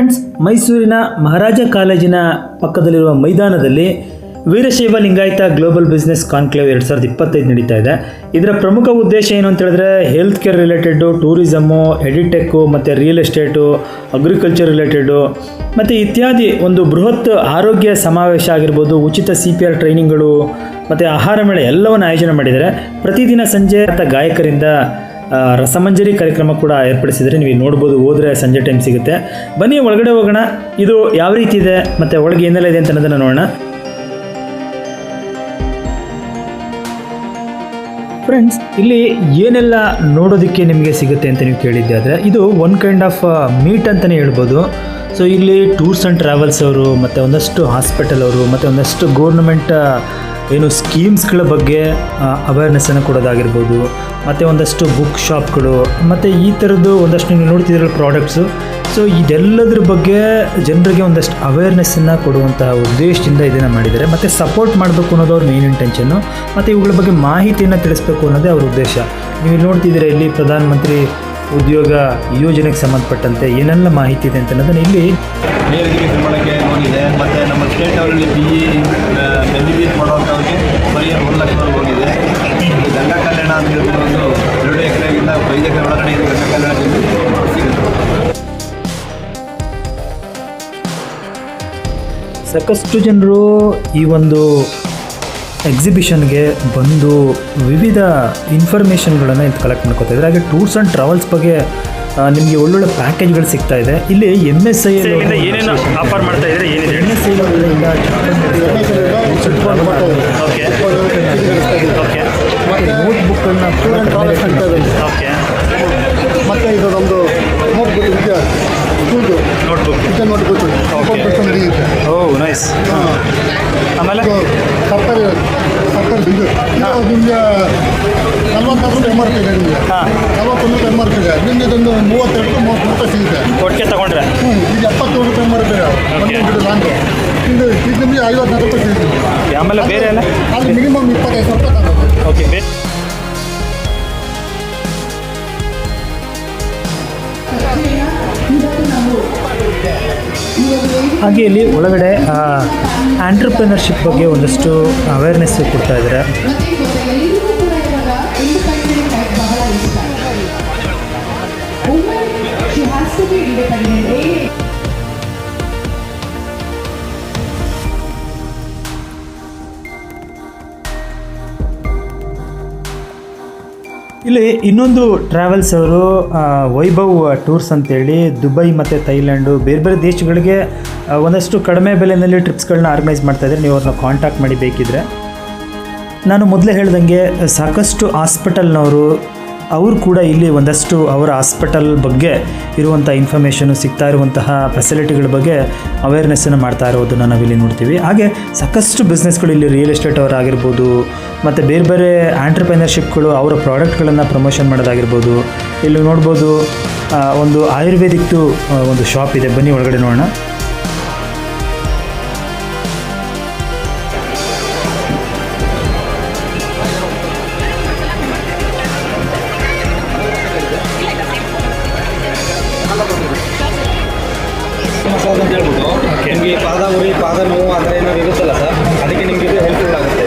Friends, ಮೈಸೂರಿನ ಮಹಾರಾಜ ಕಾಲೇಜಿನ ಪಕ್ಕದಲ್ಲಿರುವ ಮೈದಾನದಲ್ಲಿ Veerashaiva Lingayat global business conclave ಎರಡು ಸಾವಿರದ ಇಪ್ಪತ್ತೈದು ನಡೀತಾ ಇದೆ. ಇದರ ಪ್ರಮುಖ ಉದ್ದೇಶ ಏನು ಅಂತ ಹೇಳಿದ್ರೆ health care related tourism edtech ಮತ್ತು ರಿಯಲ್ ಎಸ್ಟೇಟು ಅಗ್ರಿಕಲ್ಚರ್ ರಿಲೇಟೆಡು ಮತ್ತು ಇತ್ಯಾದಿ ಒಂದು ಬೃಹತ್ ಆರೋಗ್ಯ ಸಮಾವೇಶ ಆಗಿರ್ಬೋದು, ಉಚಿತ ಸಿ ಪಿ ಆರ್ ಟ್ರೈನಿಂಗ್ಗಳು ಮತ್ತು ಆಹಾರ ಮೇಳ ಎಲ್ಲವನ್ನು ಆಯೋಜನೆ ಮಾಡಿದ್ದಾರೆ. ಪ್ರತಿದಿನ ಸಂಜೆ ಆತ ಗಾಯಕರಿಂದ ರಸಮಂಜರಿ ಕಾರ್ಯಕ್ರಮ ಕೂಡ ಏರ್ಪಡಿಸಿದರೆ ನೀವು ನೋಡ್ಬೋದು, ಹೋದರೆ ಸಂಜೆ ಟೈಮ್ ಸಿಗುತ್ತೆ. ಬನ್ನಿ, ಒಳಗಡೆ ಹೋಗೋಣ. ಇದು ಯಾವ ರೀತಿ ಇದೆ, ಮತ್ತು ಒಳಗೆ ಏನೆಲ್ಲ ಇದೆ ಅಂತ ಅನ್ನೋದನ್ನು ನೋಡೋಣ. ಫ್ರೆಂಡ್ಸ್ ಇಲ್ಲಿ ಏನೆಲ್ಲ ನೋಡೋದಕ್ಕೆ ನಿಮಗೆ ಸಿಗುತ್ತೆ ಅಂತ ನೀವು ಕೇಳಿದ್ದೆ. ಆದರೆ ಇದು ಒನ್ ಕೈಂಡ್ ಆಫ್ ಮೀಟ್ ಅಂತಲೇ ಹೇಳ್ಬೋದು. ಸೊ ಇಲ್ಲಿ ಟೂರ್ಸ್ ಆ್ಯಂಡ್ ಟ್ರಾವೆಲ್ಸ್ ಅವರು, ಮತ್ತು ಒಂದಷ್ಟು ಹಾಸ್ಪಿಟಲ್ ಅವರು, ಮತ್ತು ಒಂದಷ್ಟು ಗೌರ್ಮೆಂಟ್ ಏನು ಸ್ಕೀಮ್ಸ್ಗಳ ಬಗ್ಗೆ ಅವೇರ್ನೆಸ್ಸನ್ನು ಕೊಡೋದಾಗಿರ್ಬೋದು, ಮತ್ತು ಒಂದಷ್ಟು ಬುಕ್ ಶಾಪ್ಗಳು ಮತ್ತು ಈ ಥರದ್ದು ಒಂದಷ್ಟು ನೀವು ನೋಡ್ತಿದ್ರಲ್ಲ ಪ್ರಾಡಕ್ಟ್ಸು ಸೊ ಇದೆಲ್ಲದ್ರ ಬಗ್ಗೆ ಜನರಿಗೆ ಒಂದಷ್ಟು ಅವೇರ್ನೆಸ್ಸನ್ನು ಕೊಡುವಂತಹ ಉದ್ದೇಶದಿಂದ ಇದನ್ನು ಮಾಡಿದ್ದಾರೆ. ಮತ್ತು ಸಪೋರ್ಟ್ ಮಾಡಬೇಕು ಅನ್ನೋದು ಅವ್ರ ಮೇನ್ ಇಂಟೆನ್ಷನ್ನು ಮತ್ತು ಇವುಗಳ ಬಗ್ಗೆ ಮಾಹಿತಿಯನ್ನು ತಿಳಿಸ್ಬೇಕು ಅನ್ನೋದೇ ಅವ್ರ ಉದ್ದೇಶ. ನೀವು ನೋಡ್ತಿದ್ದೀರಾ, ಇಲ್ಲಿ ಪ್ರಧಾನಮಂತ್ರಿ ಉದ್ಯೋಗ ಯೋಜನೆಗೆ ಸಂಬಂಧಪಟ್ಟಂತೆ ಏನೆಲ್ಲ ಮಾಹಿತಿ ಇದೆ ಅಂತ ಅನ್ನೋದನ್ನು ಇಲ್ಲಿ ನೀಲಗಿರಿ ತಿರುಮಲಕ್ಕೆ ಲೋನ್ ಇದೆ ಮತ್ತು ನಮ್ಮ ಸ್ಟೇಟ್ ಅವರಲ್ಲಿ B E M B B S ಮಾಡುವಂಥವ್ರಿಗೆ ಬರೀ ಒಂದು ಲಕ್ಷವರೆಗೆ ಹೋಗಿದೆ. ಗಂಗಾ ಕಲ್ಯಾಣ ಅಂತ ಹೇಳ್ಬಿಟ್ಟು ಒಂದು ಎರಡು ಎಕರೆಗಿಂತ ಐದು ಎಕರೆ ಒಳಗಡೆ ಇದೆ ಗಂಗಾ ಕಲ್ಯಾಣ ಸಿಗುತ್ತೆ ಸಾಕಷ್ಟು ಜನರು ಈ ಒಂದು ಎಕ್ಸಿಬಿಷನ್ಗೆ ಬಂದು ವಿವಿಧ ಇನ್ಫಾರ್ಮೇಷನ್ಗಳನ್ನು ಇದು ಕಲೆಕ್ಟ್ ಮಾಡ್ಕೋತಾ ಹಾಗೆ ಟೂರ್ಸ್ ಆ್ಯಂಡ್ ಟ್ರಾವೆಲ್ಸ್ ಬಗ್ಗೆ ನಿಮಗೆ ಒಳ್ಳೊಳ್ಳೆ ಪ್ಯಾಕೇಜ್ಗಳು ಸಿಗ್ತಾ ಇದೆ. ಇಲ್ಲಿ ಎಂ ಎಸ್ ಐ ಆಫರ್ ಮಾಡ್ತಾ ಎಂ ಎಸ್ ಐ ಓಕೆ ಮತ್ತೆ ಇದು. ನಮ್ಮದು ಸ್ಕೂಲ್ದು ಓ ನೈಸ್ ಆಮೇಲೆ? ನಿಮಗೆ ಮೂವತ್ತೆರಡು ಮೂವತ್ತು ರೂಪಾಯಿ ಸಿಗುತ್ತೆ ಒಟ್ಟಿಗೆ ತಗೊಂಡ್ರೆ? ಹ್ಞೂ ಇದು ಎಪ್ಪತ್ತೇಳು ರೂಪಾಯಿ ಒಂದು ಲಾಂಗು ಇದು ಇದು ನಿಮಗೆ ಐವತ್ನಾಲ್ಕು ರೂಪಾಯಿ ಸಿಗುತ್ತೆ ಆಮೇಲೆ ಬೇರೆ ಅದು ಮಿನಿಮಮ್ ಇಪ್ಪತ್ತೈದು ಸಾವಿರ ರೂಪಾಯಿ ಓಕೆ ಹಾಗೆ ಇಲ್ಲಿ ಒಳಗಡೆ ಆಂಟ್ರಪ್ರಿನರ್ಶಿಪ್ ಬಗ್ಗೆ ಒಂದಷ್ಟು ಅವೇರ್ನೆಸ್ ಕೊಡ್ತಾ ಇದ್ದಾರೆ. ಇಲ್ಲಿ ಇನ್ನೊಂದು ಟ್ರಾವೆಲ್ಸ್ ಅವರು ವೈಭವ್ ಟೂರ್ಸ್ ಅಂತೇಳಿ ದುಬೈ ಮತ್ತು ಥೈಲ್ಯಾಂಡು, ಬೇರೆ ಬೇರೆ ದೇಶಗಳಿಗೆ ಒಂದಷ್ಟು ಕಡಿಮೆ ಬೆಲೆಯಲ್ಲಿ ಟ್ರಿಪ್ಸ್ಗಳನ್ನ ಆರ್ಗನೈಸ್ ಮಾಡ್ತಾ ಇದ್ದಾರೆ. ನೀವು ಅವ್ರನ್ನ ಕಾಂಟ್ಯಾಕ್ಟ್ ಮಾಡಿ ಬೇಕಿದ್ರೆ. ನಾನು ಮೊದಲೇ ಹೇಳ್ದಂಗೆ ಸಾಕಷ್ಟು ಹಾಸ್ಪಿಟಲ್ನವರು ಅವರು ಕೂಡ ಇಲ್ಲಿ ಒಂದಷ್ಟು ಅವರ ಹಾಸ್ಪಿಟಲ್ ಬಗ್ಗೆ ಇರುವಂಥ ಇನ್ಫಾರ್ಮೇಷನು ಸಿಗ್ತಾ ಇರುವಂತಹ ಫೆಸಿಲಿಟಿಗಳ ಬಗ್ಗೆ ಅವೇರ್ನೆಸ್ಸನ್ನು ಮಾಡ್ತಾ ಇರೋದನ್ನು ನಾವಿಲ್ಲಿ ನೋಡ್ತೀವಿ. ಹಾಗೆ ಸಾಕಷ್ಟು ಬಿಸ್ನೆಸ್ಗಳು ಇಲ್ಲಿ ರಿಯಲ್ ಎಸ್ಟೇಟ್ ಅವರಾಗಿರ್ಬೋದು ಮತ್ತು ಬೇರೆ ಬೇರೆ ಆಂಟ್ರಪ್ರೈನರ್ಶಿಪ್ಗಳು ಅವರ ಪ್ರಾಡಕ್ಟ್ಗಳನ್ನು ಪ್ರಮೋಷನ್ ಮಾಡೋದಾಗಿರ್ಬೋದು. ಇಲ್ಲಿ ನೋಡ್ಬೋದು ಒಂದು ಆಯುರ್ವೇದಿಕ್ದು ಒಂದು ಶಾಪ್ ಇದೆ. ಬನ್ನಿ ಒಳಗಡೆ ನೋಡೋಣ. ನಿಮಗೆ ಪಾದ ಉರಿ ಪಾದ ನೋವು ಆ ಥರ ಏನಾದ್ರು ಇರುತ್ತಲ್ಲ ಸರ್? ಅದಕ್ಕೆ ನಿಮಗೆ ಇದು ಹೆಲ್ಪ್ಫುಲ್ ಆಗುತ್ತೆ.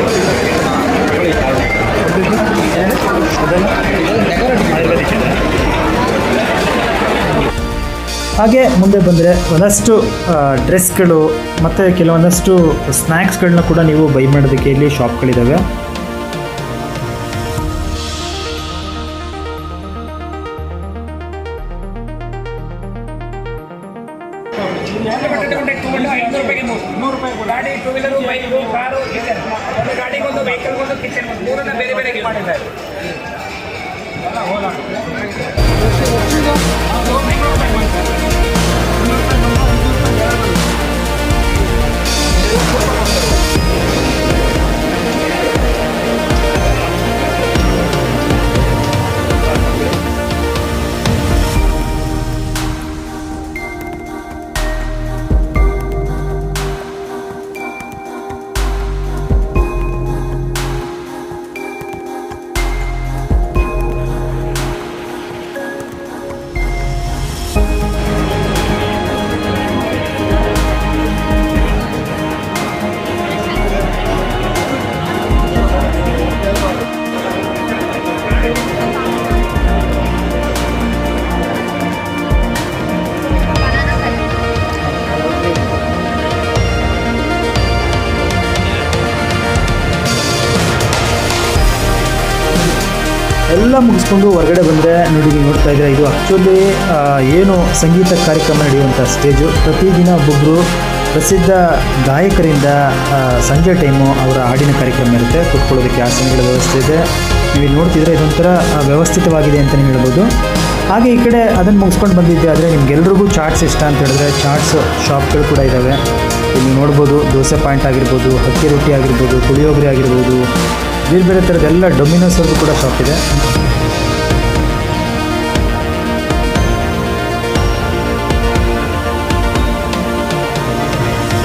ಹಾಗೆ ಮುಂದೆ ಬಂದರೆ ಒಂದಷ್ಟು ಡ್ರೆಸ್ಗಳು ಮತ್ತು ಕೆಲವೊಂದಷ್ಟು ಸ್ನ್ಯಾಕ್ಸ್ಗಳನ್ನ ಕೂಡ ನೀವು ಬೈ ಮಾಡೋದಕ್ಕೆ ಇಲ್ಲಿ ಶಾಪ್ಗಳಿದ್ದಾವೆ ಗಾಡಿ ಟೂ ವೀಲರು ಬೈಕು ಕಾರು ಒಂದು ಗಾಡಿಗೊಂದು ವೆಹಿಕಲ್ಗೊಂದು ಕಿಚನ್ ಒಂದು ಮೂರನ್ನ ಬೇರೆ ಬೇರೆ ಮಾಡಿದ್ದಾರೆ. ಇದೆಲ್ಲ ಮುಗಿಸ್ಕೊಂಡು ಹೊರಗಡೆ ಬಂದರೆ ನೋಡಿ ನೋಡ್ತಾ ಇದ್ದೀರಾ, ಇದು ಆ್ಯಕ್ಚುಲಿ ಏನು ಸಂಗೀತ ಕಾರ್ಯಕ್ರಮ ನಡೆಯುವಂಥ ಸ್ಟೇಜು ಪ್ರತಿದಿನ ಒಬ್ಬೊಬ್ಬರು ಪ್ರಸಿದ್ಧ ಗಾಯಕರಿಂದ ಸಂಜೆ ಟೈಮು ಅವರ ಹಾಡಿನ ಕಾರ್ಯಕ್ರಮ ಇರುತ್ತೆ. ಕೂತ್ಕೊಳ್ಳೋದಕ್ಕೆ ಆಸನಗಳ ವ್ಯವಸ್ಥೆ ಇದೆ. ನೀವು ನೋಡ್ತಿದ್ರೆ ಇದೊಂಥರ ವ್ಯವಸ್ಥಿತವಾಗಿದೆ ಅಂತಲೇ ಹೇಳ್ಬೋದು. ಹಾಗೆ ಈ ಕಡೆ ಅದನ್ನು ಮುಗಿಸ್ಕೊಂಡು ಬಂದಿದ್ದೆ ಆದರೆ ನಿಮ್ಗೆಲ್ರಿಗೂ ಚಾಟ್ಸ್ ಇಷ್ಟ ಅಂತ ಹೇಳಿದ್ರೆ ಚಾಟ್ಸ್ ಶಾಪ್ಗಳು ಕೂಡ ಇದ್ದಾವೆ ಇಲ್ಲಿ ನೋಡ್ಬೋದು, ದೋಸೆ ಪಾಯಿಂಟ್ ಆಗಿರ್ಬೋದು, ಹಕ್ಕಿ ರೊಟ್ಟಿ ಆಗಿರ್ಬೋದು, ಪುಳಿಯೋಗರೆ ಆಗಿರ್ಬೋದು ಬೇರೆ ಬೇರೆ ಡೊಮಿನೋಸ್ ಅವ್ರದ್ದು ಕೂಡ ಶಾಪ್ ಇದೆ.